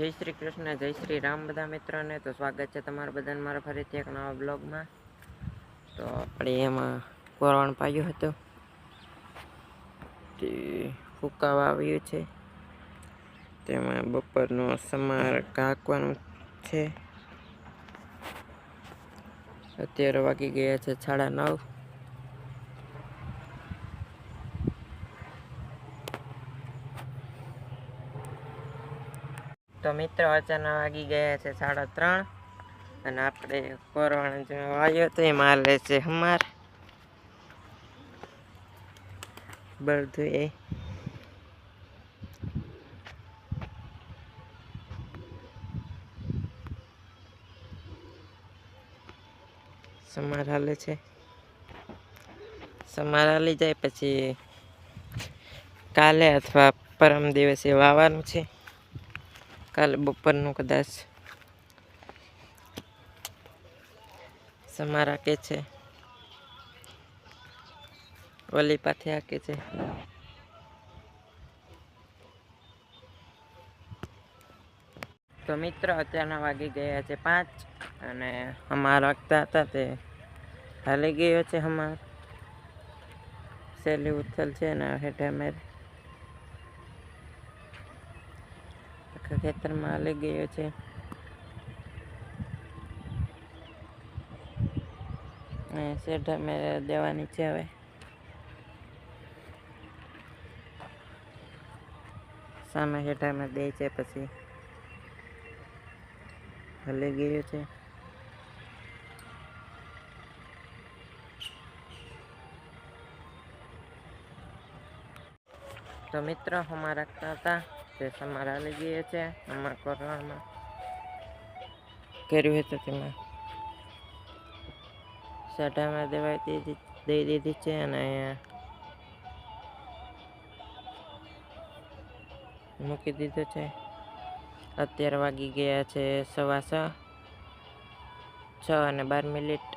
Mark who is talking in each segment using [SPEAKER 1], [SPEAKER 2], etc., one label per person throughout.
[SPEAKER 1] જય શ્રી કૃષ્ણ, જય શ્રી રામ બધા મિત્રોને. તો સ્વાગત છે તમારા બધાને મારા ફરીથી એક નવા બ્લોગમાં તો આપણે એમાં કોરણ પાયું હતું. તે ફૂકાવા આવ્યું છે. તેમાં બપોરનો સમાર કાંકવાનું છે. અત્યારે વાગી ગયા છે સાડા નવ. તો મિત્રો, અચાનક વાગી ગયા છે સાડા ત્રણ અને આપણે કોરવાણ જે વાયો તો એ લે છે હમાર. બધું એ. સમાર હાલે છે. સમાર હાલી જાય પછી કાલે અથવા પરમ દિવસે વાવવાનું છે. કાલે બપોરનું કદાચ. સમારા કે છે. વલી પાથે આકે છે. તો મિત્રો, અત્યારના વાગી ગયા છે પાંચ અને અમારા રાખતા હતા તે હાલી ગયો છે અમાર સહેલી ઉથલ છે ને હેઠે અમે આખા ખેતરમાં હાલી ગયો છે. શેઠ દેવાની છે હવે. સામે હેઠ અમે દે છે પછી. હલી ગયું છે. તો મિત્રો અમારા હતા. સમારા લઈ ગયા છે અમારા કોરોનામાં કર્યું હતું તેમાં. સાઢામાં દેવાય દીધી દઈ દીધી છે અને અહીંયા મૂકી દીધું છે. અત્યારે વાગી ગયા છે સવા છ. છ અને બાર મિનિટ.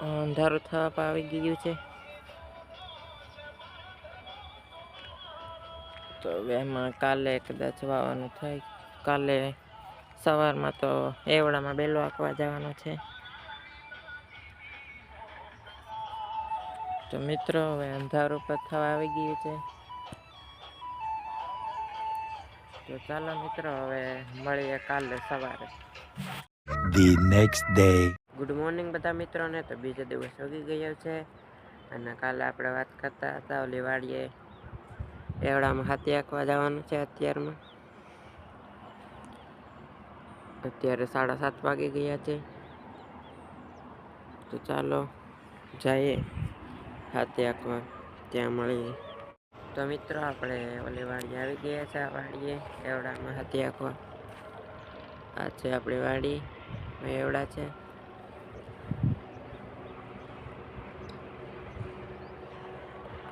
[SPEAKER 1] અંધારું થવા આવી ગયું છે. તો એમાં કાલે કદાચ વાવવાનું થાય. કાલે સવારમાં તો એવડામાં બેલો આંકવા જવાનો છે. તો મિત્રો હવે અંધારું પર થવા આવી ગયું છે. તો ચાલો મિત્રો હવે મળીએ કાલે સવારે.
[SPEAKER 2] The next day.
[SPEAKER 1] Good morning બધા મિત્રોને. તો બીજો દિવસ ઉગી ગયો છે. અને કાલે આપણે વાત કરતા હતા ઓલી વાડીએ એવડામાં હાથી આંકવા જવાનું છે અત્યારમાં. અત્યારે સાડા સાત વાગી ગયા છે. તો ચાલો જઈએ હાથી આંકવા. ત્યાં મળીએ તો મિત્રો, આપણે ઓલી વાડી આવી ગયા છે. આ વાડીએ એવડામાં હાથી આંકવા. આ છે આપણી વાડી. એવડા છે.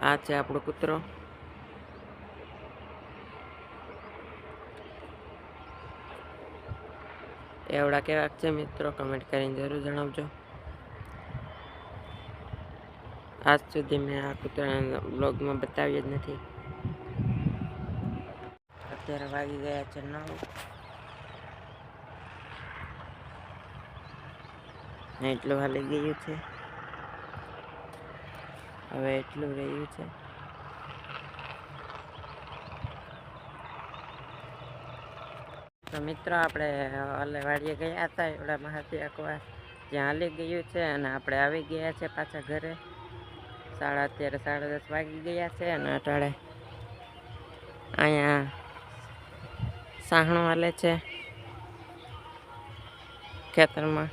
[SPEAKER 1] આ છે આપણો કૂતરો. એવડા કેવાક છે મિત્રો કમેન્ટ કરીને જરૂર જણાવજો. આજ સુધી મેં આ કૂતરાના બ્લોગમાં બતાવ્યું જ નથી. અત્યારે વાગી ગયા છે નવ. એટલું હાલી ગયું છે. હવે એટલું રહ્યું છે. મિત્રો આપણે ઓલે ગયા હતા એવડા મહાતી અકવા ત્યાં હાલી ગયું છે અને આપણે આવી ગયા છે પાછા ઘરે. સાડા અત્યારે સાડા દસ વાગી ગયા છે અને અટાળે અહીંયા સાહણું હાલે છે ખેતરમાં.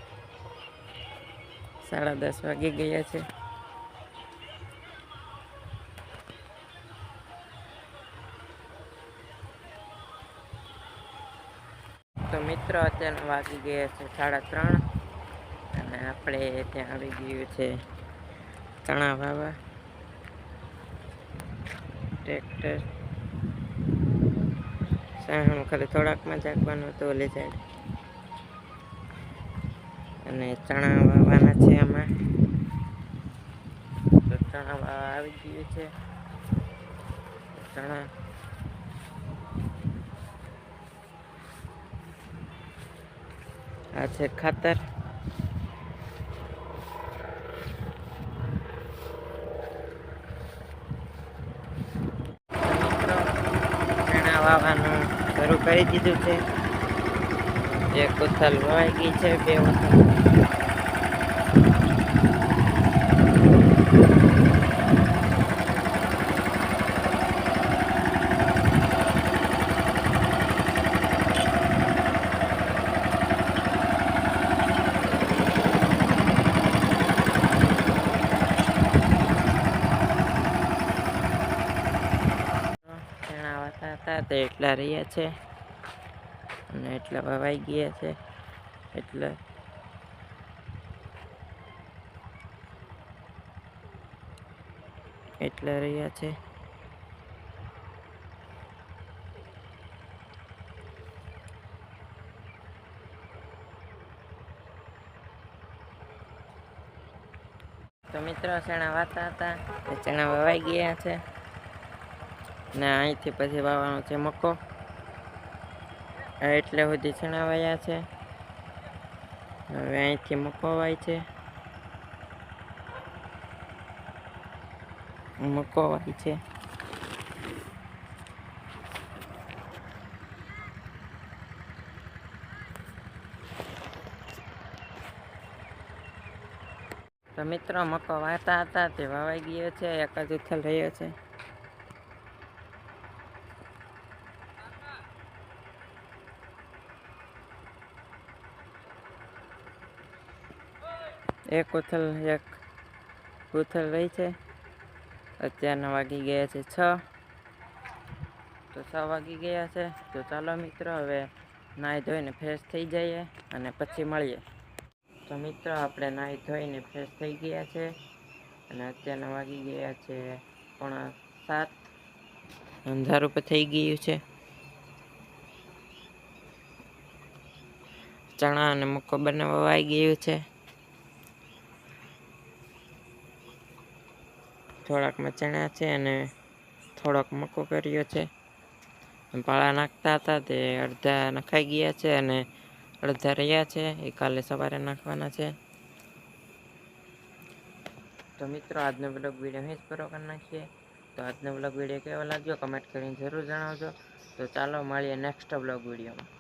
[SPEAKER 1] સાડા દસ વાગી ગયા છે. તો મિત્રો અત્યારે વાગી ગયા છે સાડા ત્રણ. અને આપણે ત્યાં આવી ગયું છે ચણા વાવા ટ્રેક્ટર. સાહણું ખાલી થોડાકમાં જાગવાનું હતું ઓલી સાઈડ અને ચણા વાવાના છે આમાં. તો ચણા વાવા આવી ગયું છે. ચણા આ છે ખાતર. વાવવાનું શરૂ કરી દીધું છે. એક ઉથલ વવાઈ છે બે ઉથલ ચણા વાતા હતા તે એટલા રહ્યા છે. અને એટલા વવાઈ ગયા છે. એટલે એટલા રહ્યા છે. તો મિત્રો ચણા વાતા હતા? ચણા વવાઈ ગયા છે? ને અહીંથી પછી વાવવાનો છે મકો. એટલે સુધી છણાવાયા છે. હવે અહીંથી મકો વાય છે. મકો વાય છે. તો મિત્રો, મકો વાતા હતા, તે વાવાઈ ગયો છે, એક જ ઉથલ રહ્યો છે. એક ઉથલ એક ઉથલ રહી છે. અત્યારના વાગી ગયા છે છ. તો છ વાગી ગયા છે. તો ચાલો મિત્રો, હવે નાહી ધોઈને ફ્રેશ થઈ જઈએ અને પછી મળીએ. તો મિત્રો, આપણે નાહી ધોઈને ફ્રેશ થઈ ગયા છે અને અત્યારના વાગી ગયા છે પોણા સાત. અંધારું પણ થઈ ગયું છે. ચણા અને મકો બનાવવા આવી ગયું છે. થોડાકમાં ચણા છે અને થોડોક મકો કર્યો છે. પાળા નાખતા હતા તે અડધા નખાઈ ગયા છે અને અડધા રહ્યા છે. એ કાલે સવારે નાખવાના છે. તો મિત્રો, આજનો બ્લોગ વીડિયો અહીં જ પૂરો કરી નાખીએ. તો આજનો બ્લોગ વીડિયો કેવો લાગ્યો? કમેન્ટ કરીને જરૂર જણાવજો. તો ચાલો, મળીએ નેક્સ્ટ બ્લોગ વિડીયોમાં